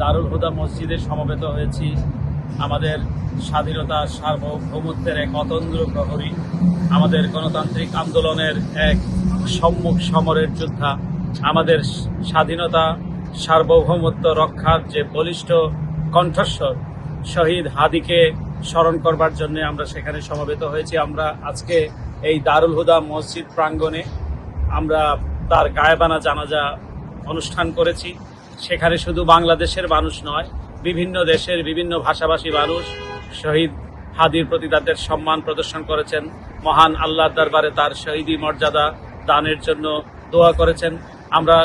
দারুল হুদা মসজিদে সমবেত হয়েছি। আমাদের স্বাধীনতা সার্বভৌমত্বের এক অতন্দ্র প্রহরী, আমাদের গণতান্ত্রিক আন্দোলনের এক সম্মুখ সমরের যোদ্ধা, আমাদের স্বাধীনতা, সার্বভৌমত্ব রক্ষার যে বলিষ্ঠ কণ্ঠস্বর শহীদ হাদিকে স্মরণ করবার জন্য আমরা সেখানে সমবেত হয়েছি। আমরা আজকে এই দারুল হুদা মসজিদ প্রাঙ্গণে আমরা তার গায়েবানা জানাজা অনুষ্ঠান করেছি। সেখানে শুধু বাংলাদেশের মানুষ নয়, বিভিন্ন দেশের বিভিন্ন ভাষাভাষী মানুষ শহীদ হাদির প্রতি তাদের সম্মান প্রদর্শন করেছেন। মহান আল্লাহর দরবারে তার শহীদি মর্যাদা দানের জন্য দোয়া করেছেন। আমরা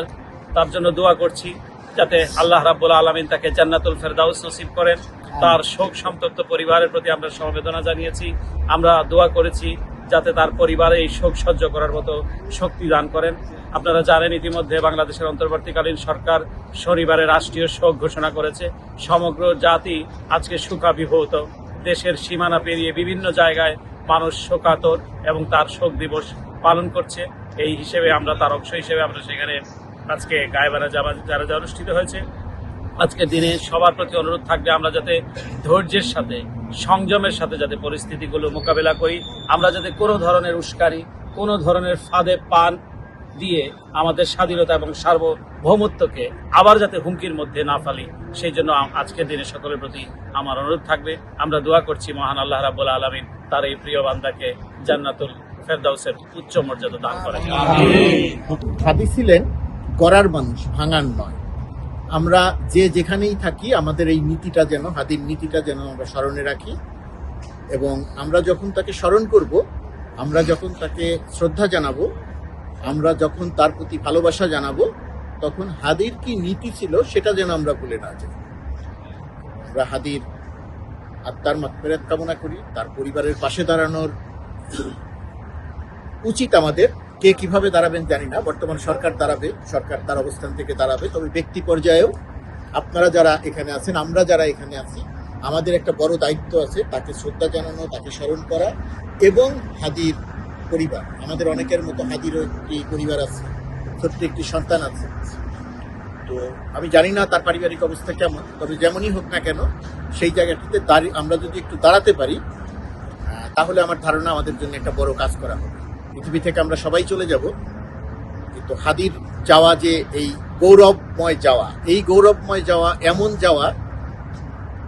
তার জন্য দোয়া করছি যাতে আল্লাহ রাব্বুল আলমিন তাকে জান্নাতুল ফেরদাউস নসিব করেন। তার শোক সন্তপ্ত পরিবারের প্রতি আমরা সমবেদনা জানিয়েছি। আমরা দোয়া করেছি যাতে তার পরিবারে এই শোক সহ্য করার মতো শক্তি দান করেন। আপনারা জানেন ইতিমধ্যে বাংলাদেশের অন্তর্বর্তীকালীন সরকার শনিবারে রাষ্ট্রীয় শোক ঘোষণা করেছে। সমগ্র জাতি আজকে শোকাভিভূত। দেশের সীমানা পেরিয়ে বিভিন্ন জায়গায় মানুষ শোকাতর এবং তার শোক দিবস পালন করছে। এই হিসেবে আমরা, তার অংশ হিসেবে আমরা সেখানে আজকে গায়েবানা জামা যারা যা অনুষ্ঠিত হয়েছে। আজকের দিনে সবার প্রতি অনুরোধ থাকবে আমরা যাতে ধৈর্যের সাথে সংযমের সাথে যাতে পরিস্থিতিগুলো মোকাবেলা করি। আমরা যাতে কোনো ধরনের উস্কানি, কোনো ধরনের ফাঁদে পান দিয়ে আমাদের স্বাধীনতা এবং সার্বভৌমত্বকে আবার যাতে হুমকির মধ্যে না ফালি, সেই জন্য আজকের দিনে সকলের প্রতি আমার অনুরোধ থাকবে। আমরা দোয়া করছি মহান আল্লাহ রাব্বুল আলমিন তার এই প্রিয় বান্দাকে জান্নাতুল ফেরদাউসের উচ্চ মর্যাদা দান করেন। ছিলেন গড়ার মানুষ, ভাঙার নয়। আমরা যে যেখানেই থাকি, আমাদের এই নীতিটা যেন, হাদির নীতিটা যেন আমরা স্মরণে রাখি এবং আমরা যখন তাকে স্মরণ করব, আমরা যখন তাকে শ্রদ্ধা জানাব, আমরা যখন তার প্রতি ভালোবাসা জানাব, তখন হাদির কি নীতি ছিল সেটা যেন আমরা ভুলে না যাই। আমরা হাদির আত্মার মাত্মেরাত কামনা করি, তার পরিবারের পাশে দাঁড়ানোর উচিত আমাদের। কে কীভাবে দাঁড়াবেন জানি না। বর্তমান সরকার দাঁড়াবে, সরকার তার অবস্থান থেকে দাঁড়াবে। তবে ব্যক্তি পর্যায়েও আপনারা যারা এখানে আছেন, আমরা যারা এখানে আছি, আমাদের একটা বড় দায়িত্ব আছে, তাকে শ্রদ্ধা জানানো, তাকে স্মরণ করা এবং হাদির পরিবার। আমাদের অনেকের মতো হাদিরও একটি পরিবার আছে, ছোট্ট একটি সন্তান আছে। তো আমি জানি না তার পারিবারিক অবস্থা কেমন, তবে যেমনই হোক না কেন, সেই জায়গাটিতে দাঁড়িয়ে আমরা যদি একটু দাঁড়াতে পারি তাহলে আমার ধারণা আমাদের জন্য একটা বড় কাজ করা হবে। পৃথিবী থেকে আমরা সবাই চলে যাব। কিন্তু হাদির যাওয়া যে এই গৌরবময় যাওয়া, এই গৌরবময় যাওয়া, এমন যাওয়া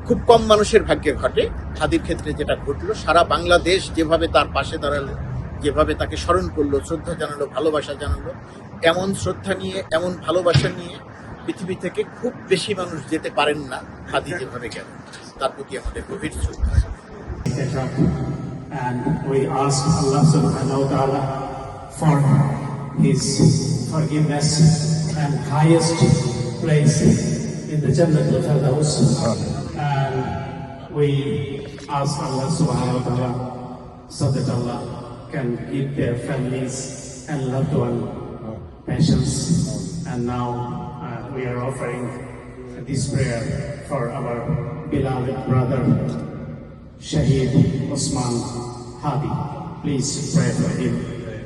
খুব কম মানুষের ভাগ্যে ঘটে। হাদির ক্ষেত্রে যেটা ঘটলো, সারা বাংলাদেশ যেভাবে তার পাশে দাঁড়াল, যেভাবে তাকে স্মরণ করল, শ্রদ্ধা জানালো, ভালোবাসা জানালো, এমন শ্রদ্ধা নিয়ে, এমন ভালোবাসা নিয়ে পৃথিবী থেকে খুব বেশি মানুষ যেতে পারেন না হাদি যেভাবে গেল। তার প্রতি আমাদের গভীর শ্রদ্ধা. And we ask Allah subhanahu wa ta'ala for His forgiveness and highest place in the Jannah al-Firdaus. And we ask Allah subhanahu wa ta'ala so that Allah can give their families and loved ones patience. And now uh, we are offering this prayer for our beloved brother Shahid Osman Hadi. Please pray for him.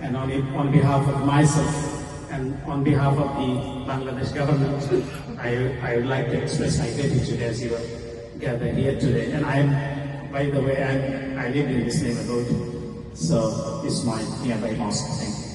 And on, on behalf of myself and on behalf of the Bangladesh government, I, I would like to express my gratitude as you are gathered here today. And I'm, by the way, I'm, I live in this neighborhood, so it's my nearby mosque. Thank you.